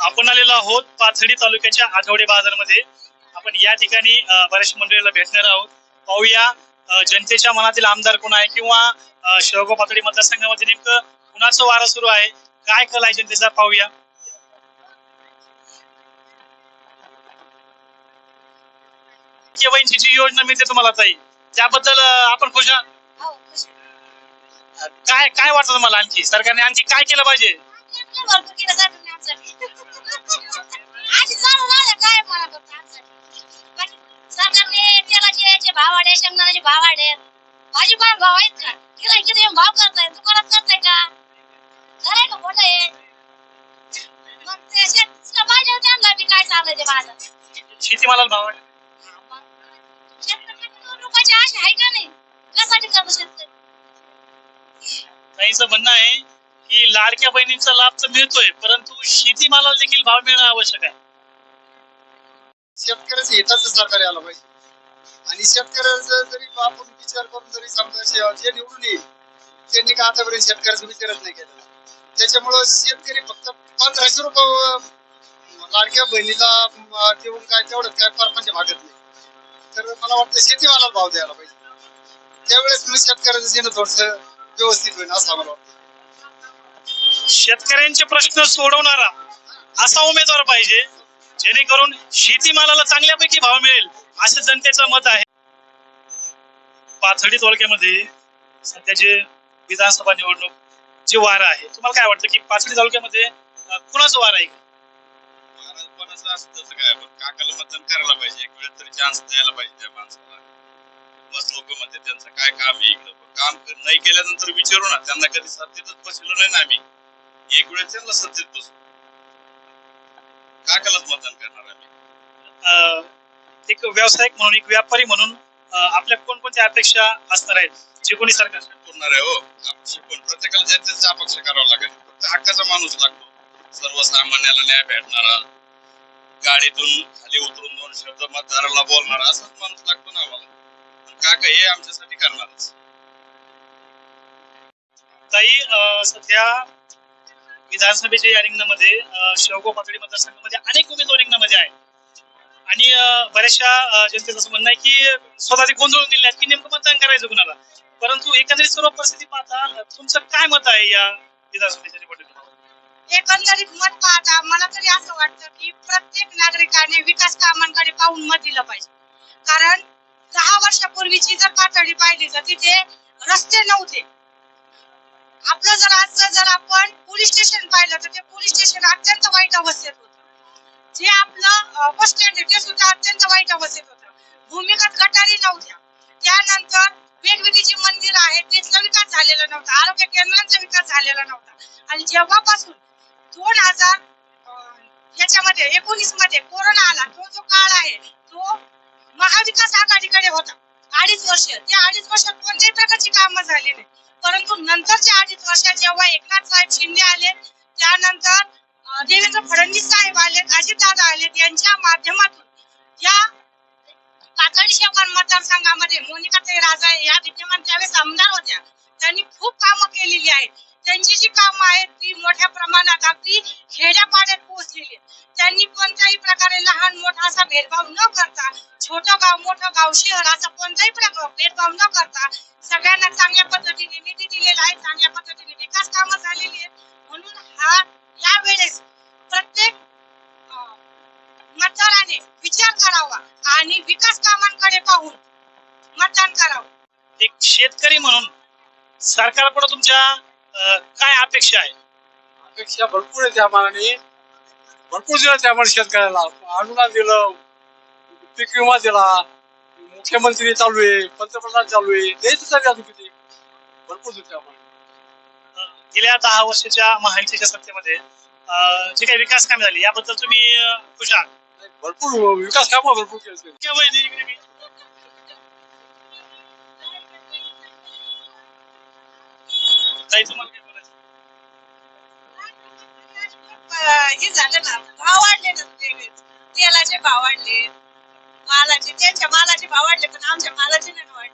आपण आलेलो आहोत पाथर्डी तालुक्याच्या आठवडे बाजारमध्ये. आपण या ठिकाणी अ, बऱ्याचशा मंडळीला भेटणार आहोत. पाहूया जनतेच्या मनातील आमदार कोण आहे किंवा शेवगाव पाथर्डी मतदारसंघामध्ये नेमकं कुणाचं वारं सुरू आहे? काय कल आहे जनतेचा? पाहूया. केवाईची जी योजना मिळते तुम्हाला ताई त्याबद्दल आपण खुश? हो, काय काय वाटतं तुम्हाला आणखी? सरकारने आणखी काय केलं पाहिजे? ना. आधी काय सरकारने तेलाचे याचे भाव वाढे शेंगदाण्याचे भाव वाढे भाजीपाला भाव आहेत का किराय किती भाव करताय दुकानात करताय का खरंय का खोटं आहे मग ते शेतकऱ्याला पाहिजे आणला बी काय चाललंय ते माझं शेतीमालाला भाव वाढले. आशा आहे का नाही कशासाठी करतो शेतकरी म्हणणं आहे की लाडक्या बहिणींचा लाभ तर मिळतोय परंतु शेतीमालाला देखील भाव मिळणं आवश्यक आहे. शेतकऱ्याचं हिताचं सरकार यायला पाहिजे. आणि शेतकऱ्याचा जरी आपण विचार करून जरी समजा जे निवडून येईल त्यांनी का आतापर्यंत शेतकऱ्याचा विचारच नाही केला त्याच्यामुळं शेतकरी फक्त पंधराशे रुपये लाडक्या बहिणीला देऊन काय तेवढं काय परपंच भागत नाही. तर मला वाटतं शेतीमाला भाव द्यायला पाहिजे. त्यावेळेस मी शेतकऱ्याचं देणं थोडस व्यवस्थित होईल असं मला वाटतं. शेतकऱ्यांचे प्रश्न सोडवणारा असा उमेदवार पाहिजे जेणेकरून शेतीमालाला चांगल्यापैकी भाव मिळेल असं जनतेचं मत आहे. पाथर्डी तालुक्यामध्ये सध्या जे विधानसभा निवडणूक जे वारं आहे तुम्हाला काय वाटतं की पाथर्डी तालुक्यामध्ये अं, कुणाचं वार आहे? महाराजपणाचं काय पण काकाला मतदान करायला पाहिजे एक वेळ तरी चान्स द्यायला पाहिजे त्या माणसाला. बस लोक म्हणते त्यांचं काय काम आहे इकडं? काम नाही केल्यानंतर विचारू ना त्यांना कधी सत्तेतच बसलो नाही ना आम्ही. एक त्यांना सत्तेत बसू काकालाच मतदान करणार आम्ही? एक व्यावसायिक म्हणून एक व्यापारी म्हणून आपल्या कोणकोणत्या अपेक्षा असणार आहेत? जे कोणी सरकार बोलणार आहे हो. आमची पण प्रत्येकाला ज्याच्याच अपक्ष करावं लागेल फक्त हक्काचा माणूस लागतो. सर्वसामान्याला न्याय भेटणारा गाडीतून खाली उतरून दोन शब्द मतदाराला बोलणारा असाच माणूस लागतो ना आम्हाला. काका हे आमच्यासाठी करणारच. ताई सध्या विधानसभेच्या या रिंगणामध्ये अं, शेवगाव पातळी मतदारसंघामध्ये अनेक उमेदवार रिंगणामध्ये आहेत. आणि बऱ्याचशा जनतेचं असं म्हणणं आहे की स्वतः ते गोंधळून गेले आहेत की नेमकं मतदान करायचं कुणाला? परंतु एकंदरीत सर्व परिस्थिती पाहता तुमचं काय मत आहे या विधानसभेच्या निवडणुकीत? एकंदरीत मत पाहता मला तरी असं वाटतं की प्रत्येक नागरिकाने विकास कामांकडे पाहून मत दिलं पाहिजे. कारण दहा वर्षापूर्वीची जर पातळी पाहिली तर तिथे रस्ते नव्हते. जर आपण पोलीस स्टेशन पाहिलं तर ते पोलीस स्टेशन अत्यंत वाईट अवस्थेत होतं. जे आपलं बस स्टँड आहे ते सुद्धा अत्यंत वाईट अवस्थेत होतं. भूमिगत गटारी नव्हत्या. त्यानंतर वेगवेगळी जी मंदिरं आहेत तिथला विकास झालेला नव्हता. आरोग्य केंद्रांचा विकास झालेला नव्हता. आणि जेव्हापासून दोन हजार याच्यामध्ये एकोणीसमध्ये कोरोना आला तो जो काळ आहे तो महाविकास आघाडीकडे होता. अडीच वर्ष. त्या अडीच वर्षात कोणत्याही प्रकारची कामं झाली नाही. परंतु नंतरच्या अडीच वर्षात जेव्हा एकनाथ साहेब शिंदे आले त्यानंतर देवेंद्र फडणवीस साहेब आले अजितदादा आले यांच्या माध्यमातून या पाथर्डी मतदारसंघामध्ये मोनिका ते राजा या विद्यमान त्यावेळेस आमदार होत्या. त्यांनी खूप कामं केलेली आहेत. त्यांची जी कामं आहेत ती मोठ्या प्रमाणात अगदी खेड्यापाड्यात पोहोचलेली त्यांनी कोणत्याही प्रकारे लहान मोठा असा भेदभाव न करता छोटं गाव मोठं गाव शहर असा कोणताही प्रकार भेदभाव न करता सगळ्यांना चांगल्या पद्धतीने निधी दिलेला आहे चांगल्या पद्धतीने विकास कामं झालेली आहेत. म्हणून हा या वेळेस प्रत्येक मतदाराने विचार करावा आणि विकास कामांकडे पाहून मतदान करावं. एक शेतकरी म्हणून सरकारकडे तुमच्या अं, काय अपेक्षा आहे? अपेक्षा भरपूर आहे त्या मानाने भरपूर दिलं त्यामुळे शेतकऱ्याला. अनुदान दिलं पीक विमा दिला. मुख्यमंत्री चालू आहे पंतप्रधान चालू आहे द्यायचं तरी अजून किती भरपूर त्यामुळे गेल्या दहा वर्षाच्या महायुतीच्या सत्तेमध्ये जे काही विकास कामे झाली याबद्दल तुम्ही खुश आहात? भरपूर विकास कामं भरपूर केले? हे झालं ना भाव वाढले ना तेलाचे भाव वाढले. मालाचे त्यांच्या मालाचे भाव वाढले पण आमच्या मालाचे नाही वाढले.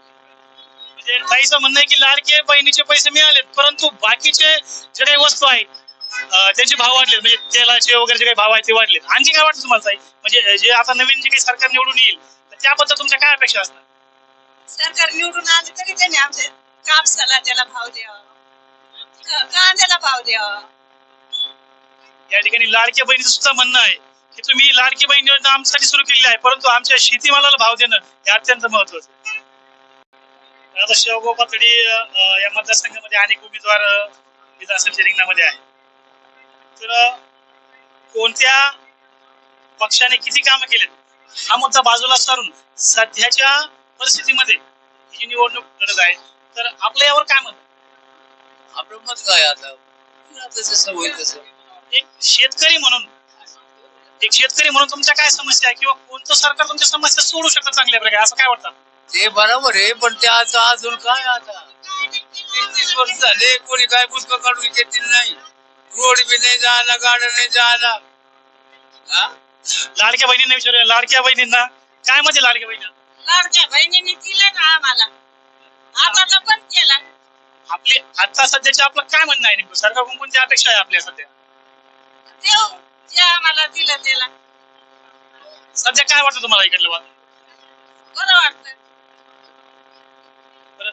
म्हणजे ताईचं म्हणणं आहे की लाडके बहिणीचे पैसे मिळालेत परंतु बाकीचे जे काही वस्तू आहेत अं, त्यांचे भाव वाढले म्हणजे तेलाचे वगैरे जे काही भाव आहेत ते वाढले आणखी काय वाटतं तुम्हाला ताई? म्हणजे जे आता नवीन जे काही सरकार निवडून येईल तर त्याबद्दल तुमच्या काय अपेक्षा असणार? सरकार निवडून आले तरी त्यांनी आमचे कापसाला त्याला भाव द्यावा. क- कांद्याला भाव द्यावा. या ठिकाणी लाडक्या बहिणीचं सुद्धा म्हणणं आहे की तुम्ही लाडकी बहीण योजना आमच्यासाठी सुरू केलेली आहे परंतु आमच्या शेतीमालाला भाव देणं हे अत्यंत महत्वाचं. आता शेवगाव पातळी या मतदारसंघामध्ये अनेक उमेदवार विधानसभेच्या रिंगणामध्ये आहे तर कोणत्या पक्षाने किती कामं केलेत? हा मुद्दा बाजूला सारून सध्याच्या परिस्थितीमध्ये ही निवडणूक लढत आहे. तर आपलं यावर काय मत आपलं मत काय आता? आता जसं होईल तसं. एक शेतकरी म्हणून एक शेतकरी म्हणून तुमच्या काय समस्या आहे? किंवा कोणतं सरकार तुमच्या समस्या सोडू शकतं चांगल्या प्रकारे? असं काय वाटतं? ते बरोबर आहे पण ते आता अजून काय आता? तीस वर्ष झाले कोणी काय पुस्तक काढून घेतील नाही. रोड बी नाही जायला गाड्या नाही जायला. हा? लाडक्या बहिणींना विचारूया. लाडक्या बहिणींना? काय म्हणजे लाडक्या बहिणी लाडक्या बहिणीने दिलं ना आम्हाला. आता तर बंद केला. आपली आता सध्याचे आपलं काय म्हणणं आहे नेमकं? सरकारकडून कोणती अपेक्षा आहे आपल्या सध्या? देऊ. जे आम्हाला दिलं त्याला. सध्या काय वाटतं तुम्हाला इकडलं वाद बरं वाटतं बरं,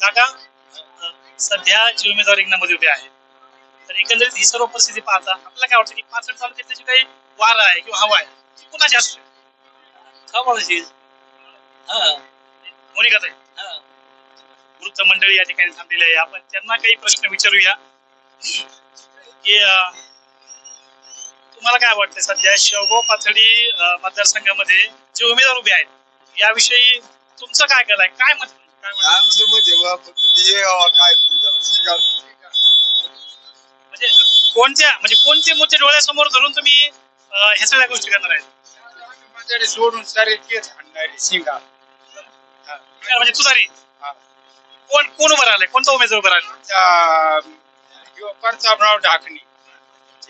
काका अं, सध्या जी उमेदवार रिंगणामध्ये उभे आहेत. तर एकंदरीत ही सर्व परिस्थिती पाहता आपल्याला काय वाटतं की पाचड तालुक्यातली जी काही वारा आहे किंवा हवा आहे ती कुणाची असते कमळशी हा मोनिका ताई. हा. वृत्त मंडळी या ठिकाणी थांबलेली आहे. आपण त्यांना काही प्रश्न विचारूया. की अं, तुम्हाला काय वाटतं सध्या शेवगाव पाथडी मतदारसंघामध्ये जे उमेदवार उभे आहेत याविषयी तुमचं काय कल आहे? काय मत काय? आमचं आहे बा, फक्त ते काय. म्हणजे कोणत्या म्हणजे कोणते मुद्दे डोळ्यासमोर धरून तुम्ही अं, ह्या सगळ्या गोष्टी करणार आहेत? सोडून सारे तेच हाणणारे शिंगा. म्हणजे तुझारी हा. कोण कोण उभं राहिलंय? कोणता उमेदवार उभं राहिला? प्रतापराव ढाकणी.